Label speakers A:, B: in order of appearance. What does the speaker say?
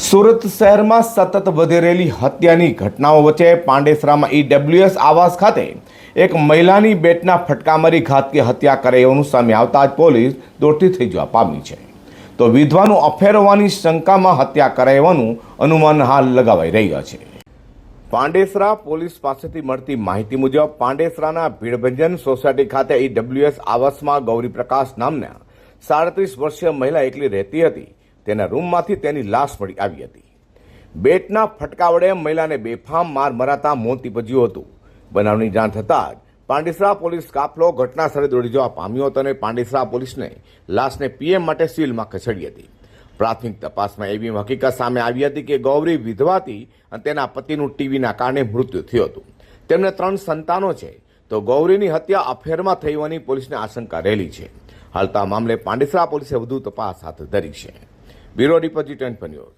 A: સુરત શહેરમાં સતત વધી રહેલી હત્યાની ઘટનાઓ વચ્ચે પાંડેસરામાં ઈડબ્લ્યુએસ આવાસ ખાતે એક મહિલાની બેટના ફટકામરી ઘાતકી હત્યા કરાયાનું સામે આવતા જ પોલીસ દોડતી થઈ જવા પામી છે. તો વિધવાનું અફેર હોવાની શંકામાં હત્યા કરાવવાનું અનુમાન હાલ લગાવાઈ રહ્યા છે. પાંડેસરા પોલીસ પાસેથી મળતી માહિતી મુજબ પાંડેસરાના ભીડભંજન સોસાયટી ખાતે ઈડબ્લ્યુએસ આવાસમાં ગૌરીપ્રકાશ નામના સાડત્રીસ વર્ષીય મહિલા એકલી રહેતી હતી. તેના રૂમમાંથી તેની લાશ મળી આવી હતી. બેટના ફટકા વડે મહિલાને બેફામ માર મરાતા મોત નીપજ્યું હતું. બનાવની જાણ થતાં જ પાંડેસરા પોલીસ કાફલો ઘટના સ્થળે દોડી જવા પામ્યો હતો અને પાંડેસરા પોલીસને લાશને પીએમ માટે સિવિલમાં ખસેડી હતી. પ્રાથમિક તપાસમાં એવી હકીકત સામે આવી હતી કે ગૌરી વિધવાથી અને તેના પતિનું ટીવીના કારણે મૃત્યુ થયું હતું. તેમને ત્રણ સંતાનો છે, તો ગૌરીની હત્યા અફેરમાં થઈ હોવાની પોલીસને આશંકા રહેલી છે. હાલતા મામલે પાંડેસરા પોલીસે વધુ તપાસ હાથ ધરી છે. Bureau report G ten news